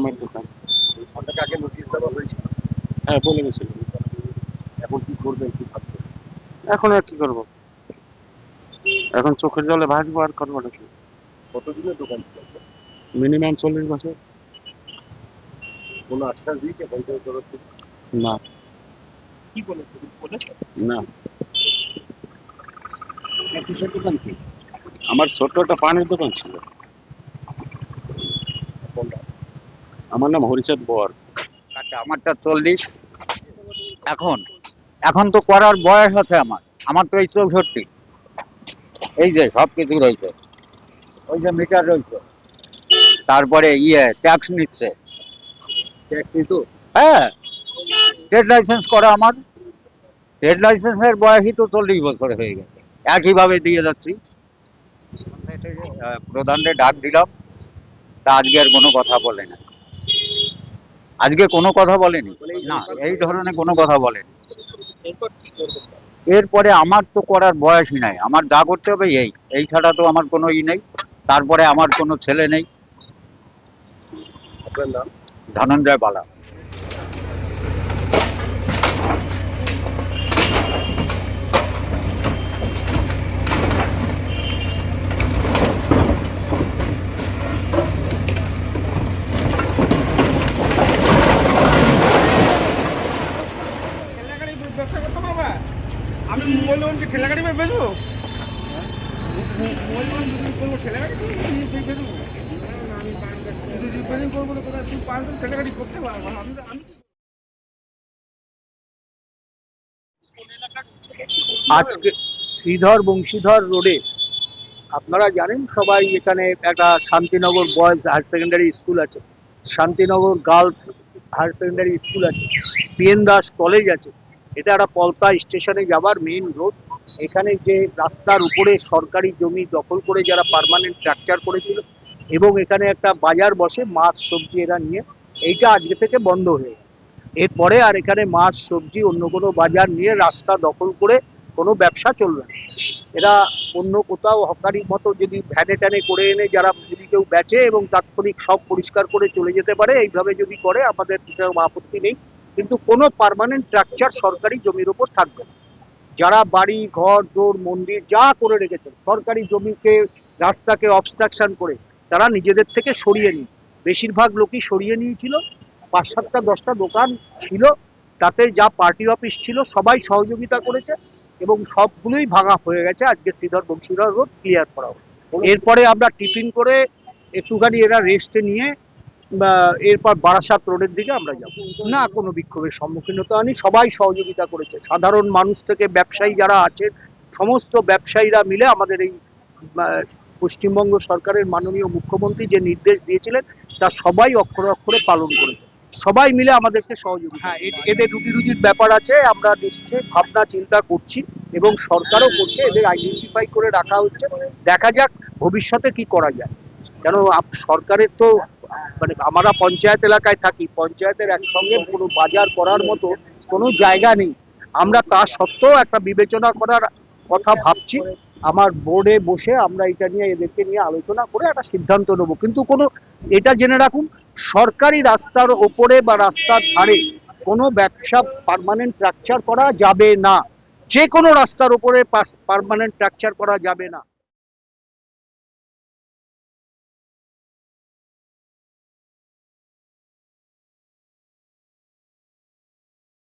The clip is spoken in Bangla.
আমার দোকান। আপনাকে আগে নোটিশ দেওয়া হয়েছিল হ্যাঁ বলে গেছিল এখন কি করবেন কি ভাবছেন এখন আর কি করব? এখন চোখের জলে ভাসবো আর করব নাকি কতদিনের দোকান মিনিমাম চল্লিশ বছর। কোনো আশ্বাস দিয়েছে পঞ্চায়েত তরফ থেকে? না। কি বলেছে? বলেছে? না। আমার ছোট্ট একটা পানির দোকান ছিল। আমার নাম হরিচাঁদ বর। কাটে আমারটা চল্লিশ। এখন এখন তো করার বয়স আছে আমার। আমার তো এই চৌষট্টি। এই যে সব কিছু রয়েছে। ওই যে মিটার রয়েছে। তারপরে ইয়ে ট্যাক্স নিচ্ছে। হ্যাঁ। ট্রেড লাইসেন্স করা আমার। ট্রেড লাইসেন্সের বয়সই তো চল্লিশ বছর হয়ে গেছে। একইভাবে দিয়ে যাচ্ছি। প্রধানকে ডাক দিলাম। তা আজকে আর কোনো কথা বলে না। আজকে কোনো কথা বলেনি। না এই ধরনের কোনো কথা বলেনি। এরপর আমার তো করার বয়সই নাই। আমার যা করতে হবে এই। এই ছাড়া তো আমার কোনো ই নেই। তারপরে আমার কোনো ছেলে নেই। ধনঞ্জয় বালা। আমি মোবাইল দোকান আমি আমি আজকে শ্রীধর বংশীধর রোডে, আপনারা জানেন সবাই এখানে একটা Shantinagar boys higher secondary school আছে, Shantinagar girls higher secondary school আছে পিএন দাস কলেজ আছে এটা একটা পলতা স্টেশনে যাবার মেইন রোড এখানে যে রাস্তার উপরে সরকারি জমি দখল করে যারা পার্মানেন্ট স্ট্রাকচার করেছিল এবং এখানে একটা বাজার বসে মাছ, সবজি এরা নিয়ে, এইটা আজকে থেকে বন্ধ হয়ে এরপরে আর এখানে মাছ, সবজি, অন্য কোনো বাজার নিয়ে রাস্তা দখল করে কোনো ব্যবসা চলবে না। এরা অন্য কোথাও হকারির মতো যদি ভ্যানে ট্যানে করে এনে যারা যদি কেউ বেচে এবং তাৎক্ষণিক সব পরিষ্কার করে চলে যেতে পারে, এইভাবে যদি করে, আমাদের আপত্তি নেই। কিন্তু কোনো পার্মানেন্ট স্ট্রাকচার সরকারি জমির ওপর থাকবে না। যারা বাড়ি ঘর দোর মন্দির যা করে রেখেছেন সরকারি জমিকে রাস্তাকে অবস্ট্রাকশন করে তারা নিজেদের থেকে সরিয়ে নিন বেশিরভাগ লোকই সরিয়ে নিয়েছিল। পাঁচ সাতটা দশটা দোকান ছিল। তাতে যা পার্টি অফিস ছিল সবাই সহযোগিতা করেছে এবং সবগুলোই ভাঙা হয়ে গেছে। আজকে শ্রীধর বংশীধর রোড ক্লিয়ার করা এরপরে আমরা টিফিন করে একটুখানি এরা রেস্টে নিয়ে বা এরপর বারাসাত রোডের দিকে আমরা যাব। না কোনো বিক্ষোভের সম্মুখীন হতে হয়নি। সবাই সহযোগিতা করেছে। সাধারণ মানুষ থেকে ব্যবসায়ী যারা আছেন সমস্ত ব্যবসায়ীরা মিলে আমাদের এই পশ্চিমবঙ্গ সরকারের মাননীয় মুখ্যমন্ত্রী যে নির্দেশ দিয়েছিলেন তা সবাই অক্ষরে অক্ষরে পালন করেছে। সবাই মিলে আমাদেরকে সহযোগিতা হ্যাঁ এদের রুটি রুজির ব্যাপার আছে। আমরা নিশ্চয়ই ভাবনা চিন্তা করছি এবং সরকারও করছে। এদের আইডেন্টিফাই করে রাখা হচ্ছে। দেখা যাক ভবিষ্যতে কি করা যায়। কেন সরকারের তো মানে আমরা পঞ্চায়েত এলাকায় থাকি, পঞ্চায়েতের একসঙ্গে কোনো বাজার করার মতো কোনো জায়গা নেই। আমরা তা সত্ত্বেও একটা বিবেচনা করার কথা ভাবছি। আমার বোর্ডে বসে আমরা এটা নিয়ে এদেরকে নিয়ে আলোচনা করে একটা সিদ্ধান্ত নেব। কিন্তু কোনো, এটা জেনে রাখুন, সরকারি রাস্তার ওপরে বা রাস্তার ধারে কোনো ব্যবসা পার্মানেন্ট স্ট্রাকচার করা যাবে না। যে কোনো রাস্তার ওপরে পার্মানেন্ট স্ট্রাকচার করা যাবে না।